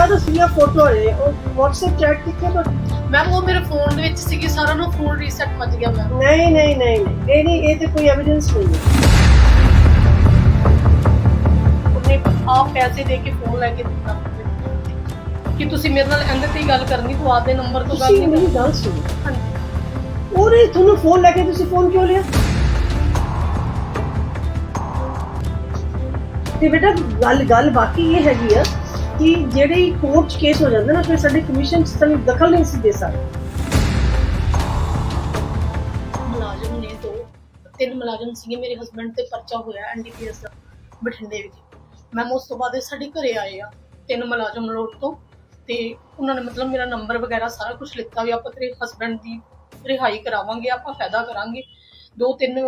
ਇਹੋ ਤਾਂ ਸੀਆ ਫੋਟੋ ਹੈ ਉਹ WhatsApp ਚੈਟ ਕਿੱਥੇ ਤੋਂ ਮੈਮ ਉਹ ਮੇਰੇ ਫੋਨ ਦੇ ਵਿੱਚ ਸੀਗੀ ਸਾਰਾ ਨੂੰ ਫੋਨ ਰੀਸੈਟ ਵੱਜ ਗਿਆ ਮੈਮ ਨਹੀਂ ਨਹੀਂ ਨਹੀਂ ਨਹੀਂ, ਇਹ ਨਹੀਂ ਇਹ ਤੇ ਕੋਈ ਐਵੀਡੈਂਸ ਨਹੀਂ ਹੈ। ਉਹਨੇ ਆਪ ਪੈਸੇ ਦੇ ਕੇ ਫੋਨ ਲੈ ਕੇ ਦਿੱਤਾ। ਕਿ ਤੁਸੀਂ ਮੇਰੇ ਨਾਲ ਇਹਦੇ ਤੇ ਹੀ ਗੱਲ ਕਰਨੀ ਤੂੰ ਆਪਦੇ ਨੰਬਰ ਤੋਂ ਗੱਲ ਤੁਸੀਂ ਨਹੀਂ ਮੇਰੀ ਗੱਲ ਸੁਣੋ। ਹਾਂਜੀ। ਉਹਨੇ ਤੁਹਾਨੂੰ ਫੋਨ ਲੈ ਕੇ ਤੁਸੀਂ ਫੋਨ ਕਿਉਂ ਲਿਆ? ਤੇ ਬੇਟਾ ਗੱਲ ਗੱਲ ਬਾਕੀ ਇਹ ਹੈਗੀ ਆ ਕਿ ਜਿਹੜੀ ਕੋਰਟ 'ਚ ਕੇਸ ਹੋ ਜਾਂਦਾ ਨਾ, ਫਿਰ ਸਾਡੀ ਕਮਿਸ਼ਨ ਸਾਨੂੰ ਦਖਲ ਨਹੀਂ ਸੀ ਦੇ ਸਕਦੀ। ਮੁਲਾਜ਼ਮ ਨੇ ਦੋ, ਤਿੰਨ ਮੁਲਾਜ਼ਮ ਸੀਗੇ, ਮੇਰੇ ਹਸਬੰਡ ਤੇ ਪਰਚਾ ਹੋਇਆ ਐਨਡੀਪੀਐਸ ਦਾ, ਬਠਿੰਡੇ ਵਿੱਚ। ਮੈਮ ਉਸ ਤੋਂ ਬਾਅਦ ਇਹ ਸਾਡੇ ਘਰੇ ਆਏ ਆ, ਤਿੰਨ ਮੁਲਾਜ਼ਮ ਲੋਟ ਤੋਂ, ਤੇ ਉਹਨਾਂ ਨੇ ਮਤਲਬ ਮੇਰਾ ਨੰਬਰ ਵਗੈਰਾ ਸਾਰਾ ਕੁਝ ਲਿੱਤਾ ਵੀ ਆਪਾਂ ਤੇਰੇ ਹਸਬੰਡ ਦੀ ਰਿਹਾਈ ਕਰਾਵਾਂਗੇ, ਆਪਾਂ ਫਾਇਦਾ ਕਰਾਂਗੇ। ਦੋ ਤਿੰਨ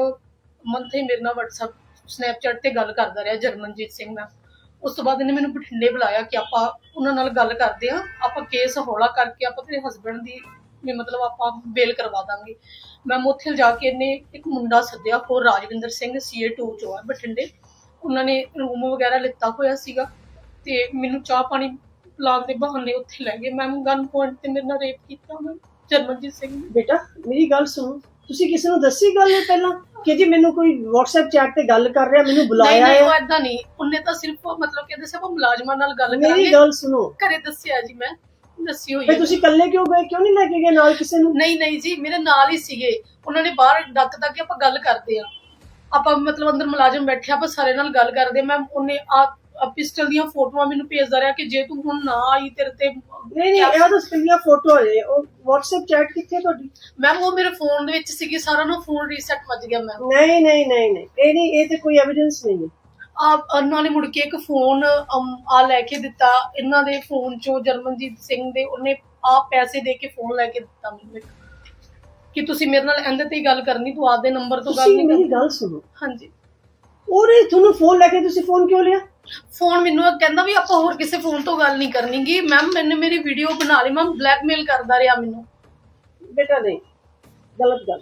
ਮੰਥ ਮੇਰੇ ਨਾਲ WhatsApp ਸਨੈਪਚੈਟ ਤੇ ਗੱਲ ਕਰਦਾ ਰਿਹਾ ਜਰਮਨਜੀਤ ਸਿੰਘ ਮੈਮ ਉਸ ਤੋਂ ਬਾਅਦ ਇਹਨੇ ਮੈਨੂੰ ਬਠਿੰਡੇ ਬੁਲਾਇਆ ਕਿ ਆਪਾਂ ਉਹਨਾਂ ਨਾਲ ਗੱਲ ਕਰਦੇ ਆ ਆਪਾਂ ਕੇਸ ਹੌਲਾ ਕਰਕੇ ਆਪਾਂ ਤੇਰੇ ਹਸਬੰਡ ਦੀ ਵੀ ਮਤਲਬ ਆਪਾਂ ਬੇਲ ਕਰਵਾ ਦਾਂਗੇ। ਮੈਂ ਉੱਥੇ ਜਾ ਕੇ ਇਹਨੇ ਇੱਕ ਮੁੰਡਾ ਸੱਦਿਆ ਹੋਰ ਰਾਜਵਿੰਦਰ ਸਿੰਘ ਸੀਏ 2 ਚੋਂ ਆ ਬਠਿੰਡੇ। ਉਹਨਾਂ ਨੇ ਰੂਮ ਵਗੈਰਾ ਲਿੱਤਾ ਹੋਇਆ ਸੀਗਾ ਤੇ ਮੈਨੂੰ ਚਾਹ ਪਾਣੀ ਪਿਲਾਉਣ ਦੇ ਬਹਾਨੇ ਉੱਥੇ ਲੈ ਗਏ। ਮੈਮ ਗਨ ਪੁਆਇੰਟ ਤੇ ਮੇਰੇ ਨਾਲ ਰੇਪ ਕੀਤਾ ਮੈਂ ਜਰਮਨਜੀਤ ਸਿੰਘ ਬੇਟਾ, ਮੇਰੀ ਗੱਲ ਸੁਣੋ। ਤੁਸੀਂ ਕਿਸੇ ਨੂੰ ਦੱਸੀ ਗੱਲ ਇਹ ਪਹਿਲਾਂ? ਕਿ ਜੀ ਮੈਨੂੰ ਕੋਈ WhatsApp ਚੈਟ ਤੇ ਗੱਲ ਕਰ ਰਿਹਾ ਮੈਨੂੰ ਨਹੀਂ ਬੁਲਾਇਆ ਨਹੀਂ ਉਹ ਹੈ। ਏਦਾਂ ਨਹੀਂ। ਉਹਨੇ ਤਾਂ ਸਿਰਫ ਮਤਲਬ ਕਹਿੰਦੇ ਸੀ ਆਪਾਂ ਮੁਲਾਜ਼ਮਾਂ ਨਾਲ ਗੱਲ ਮੇਰੀ ਕਰਾਂਗੇ। ਗੱਲ ਸੁਣੋ। ਘਰੇ ਦੱਸਿਆ ਜੀ ਮੈਂ। ਦੱਸੀ ਹੋਈ ਫੇ ਹੈ। ਤੁਸੀਂ ਇਕੱਲੇ ਕਿਉਂ ਗਏ? ਕਿਉਂ ਨਹੀਂ ਲੈ ਕੇ ਗਏ ਨਾਲ ਕਿਸੇ ਨੂੰ? ਨਹੀਂ ਨਹੀਂ ਜੀ ਮੇਰੇ ਨਾਲ ਹੀ ਸੀਗੇ। ਉਹਨਾਂ ਨੇ ਬਾਹਰ ਡੱਕ ਤੱਕ ਆਪਾਂ ਗੱਲ ਕਰਦੇ ਆ ਆਪਾਂ ਮਤਲਬ ਅੰਦਰ ਮੁਲਾਜ਼ਮ ਬੈਠੇ ਆ, ਆਪਾਂ ਸਾਰੇ ਨਾਲ ਗੱਲ ਕਰਦੇ ਮੈਂ ਉਹਨੇ ਆ ਪਿਸਟਲ ਦੀਆਂ ਫੋਟੋਆਂ ਮੈਨੂੰ ਭੇਜਦਾ ਰਿਹਾ ਕਿ ਜੇ ਤੂੰ ਹੁਣ ਨਾ ਆਈ ਤੇਰੇ ਤੇ ਨਹੀਂ ਨਹੀਂ ਇਹ ਤਾਂ ਸਿੱਧੀਆਂ ਫੋਟੋ ਹੈ ਉਹ WhatsApp ਚੈਟ ਕਿੱਥੇ ਤੁਹਾਡੀ? ਮੈਮ ਉਹ ਮੇਰੇ ਫੋਨ ਦੇ ਵਿੱਚ ਸੀਗੀ ਸਾਰਾ ਨੂੰ ਫੋਨ ਰੀਸੈਟ ਵੱਜ ਗਿਆ ਮੈਮ ਨਹੀਂ ਨਹੀਂ ਨਹੀਂ ਨਹੀਂ। ਇਹ ਨਹੀਂ ਇਹ ਤੇ ਕੋਈ ਐਵੀਡੈਂਸ ਨਹੀਂ ਹੈ। ਆ ਉਹਨਾਂ ਨੇ ਮੁੜ ਕੇ ਇੱਕ ਫੋਨ ਆ ਲੈ ਕੇ ਦਿੱਤਾ। ਇਹਨਾਂ ਦੇ ਫੋਨ ਚੋਂ ਜਰਮਨਜੀਤ ਸਿੰਘ ਦੇ ਉਹਨੇ ਆ ਪੈਸੇ ਦੇ ਕੇ ਫੋਨ ਲੈ ਕੇ ਦਿੱਤਾ ਮੈਨੂੰ। ਕਿ ਤੁਸੀਂ ਮੇਰੇ ਨਾਲ ਇਹਦੇ ਤੇ ਹੀ ਗੱਲ ਕਰਨੀ ਤੂੰ ਆਪਦੇ ਨੰਬਰ ਤੋਂ ਗੱਲ ਨਹੀਂ ਮੇਰੀ ਕਰਨੀ। ਗੱਲ ਸੁਣੋ। ਹਾਂਜੀ। ਉਹਨੇ ਤੁਹਾਨੂੰ ਫੋਨ ਲੈ ਕੇ ਤੁਸੀਂ ਫੋਨ ਕਿਉਂ ਲਿਆ? ਫੋਨ ਮੈਨੂੰ ਇਹ ਕਹਿੰਦਾ ਵੀ ਆਪਾਂ ਹੋਰ ਕਿਸੇ ਫੋਨ ਤੋਂ ਗੱਲ ਨਹੀਂ ਕਰਨੀਗੀ। ਮੈਮ ਮੈਨੇ ਮੇਰੀ ਵੀਡੀਓ ਬਣਾ ਲਈ। ਮੈਮ ਬਲੈਕਮੇਲ ਕਰਦਾ ਰਿਹਾ ਮੈਨੂੰ। ਬੇਟਾ ਨਹੀਂ ਗਲਤ ਗੱਲ।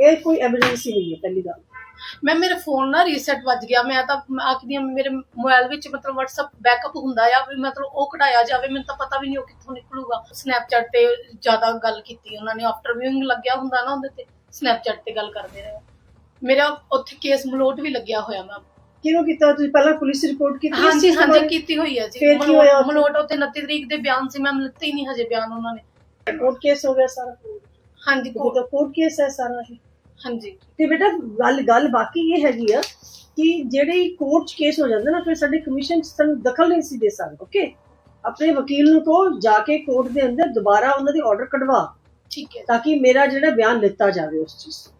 ਇਹ ਕੋਈ ਹੀ ਨਹੀਂ ਹੈ ਪਹਿਲੀ ਗੱਲ। ਮੈਂ ਮੇਰੇ ਫੋਨ ਨਾਲ ਰੀਸੈਟ ਵੱਜ ਗਿਆ। ਮੈਂ ਤਾਂ ਆਖਦੀ ਹਾਂ ਮੇਰੇ ਮੋਬਾਈਲ ਵਿੱਚ ਮਤਲਬ WhatsApp ਬੈਕਅਪ ਹੁੰਦਾ ਆ ਵੀ ਮਤਲਬ ਉਹ ਕਢਾਇਆ ਜਾਵੇ। ਮੈਨੂੰ ਤਾਂ ਪਤਾ ਵੀ ਨਹੀਂ ਉਹ ਕਿੱਥੋਂ ਨਿਕਲੂਗਾ। Snapchat ਤੇ ਜ਼ਿਆਦਾ ਗੱਲ ਕੀਤੀ ਉਹਨਾਂ ਨੇ। ਆਫਟਰ ਵਿਊਇੰਗ ਲੱਗਿਆ ਹੁੰਦਾ ਨਾ ਉਹਦੇ ਤੇ Snapchat ਤੇ ਗੱਲ ਕਰਦੇ ਰਹੇ। ਮੇਰਾ ਉੱਥੇ ਕੇਸ ਮਲੋਟ ਵੀ ਲੱਗਿਆ ਹੋਇਆ ਮੈਂ ਕਿਉਂ ਕੀਤਾ? ਤੁਸੀਂ ਪਹਿਲਾਂ ਪੁਲਿਸ ਰਿਪੋਰਟ ਕੀਤੀ ਹਾਂਜੀ ਹਾਂਜੀ? ਕੀਤੀ ਹੋਈ ਹੈ ਜੀ। ਫਿਰ ਕੀ ਹੋਇਆ? ਮਲੋਟ ਉੱਥੇ 29 ਤਰੀਕ ਦੇ ਬਿਆਨ ਸੀ ਮੈਂ ਲਿੱਤੇ ਹੀ ਨਹੀਂ ਹਜੇ ਬਿਆਨ ਉਹਨਾਂ ਨੇ। ਕੋਰਟ ਕੇਸ ਹੋ ਗਿਆ ਸਾਰਾ? ਹਾਂਜੀ ਉਹ ਤਾਂ ਕੋਰਟ ਕੇਸ ਹੈ ਸਾਰਾ ਇਹ। ਹਾਂਜੀ। ਤੇ ਬੇਟਾ ਗੱਲ ਗੱਲ ਬਾਕੀ ਇਹ ਹੈਗੀ ਆ ਕਿ ਜਿਹੜੀ ਕੋਰਟ 'ਚ ਕੇਸ ਹੋ ਜਾਂਦਾ ਨਾ ਫਿਰ ਸਾਡੀ ਕਮਿਸ਼ਨ 'ਚ ਸਾਨੂੰ ਦਖਲ ਨਹੀਂ ਸੀ ਦੇ ਸਕਦੇ ਓਕੇ ਆਪਣੇ ਵਕੀਲ ਨੂੰ ਕਹੋ ਜਾ ਕੇ ਕੋਰਟ ਦੇ ਅੰਦਰ ਦੁਬਾਰਾ ਉਹਨਾਂ ਦੀ ਆਰਡਰ ਕਢਵਾ। ਠੀਕ ਹੈ ਤਾਂ ਕਿ ਮੇਰਾ ਜਿਹੜਾ ਬਿਆਨ ਲਿੱਤਾ ਜਾਵੇ ਉਸ ਚੀਜ਼ ਤੋਂ।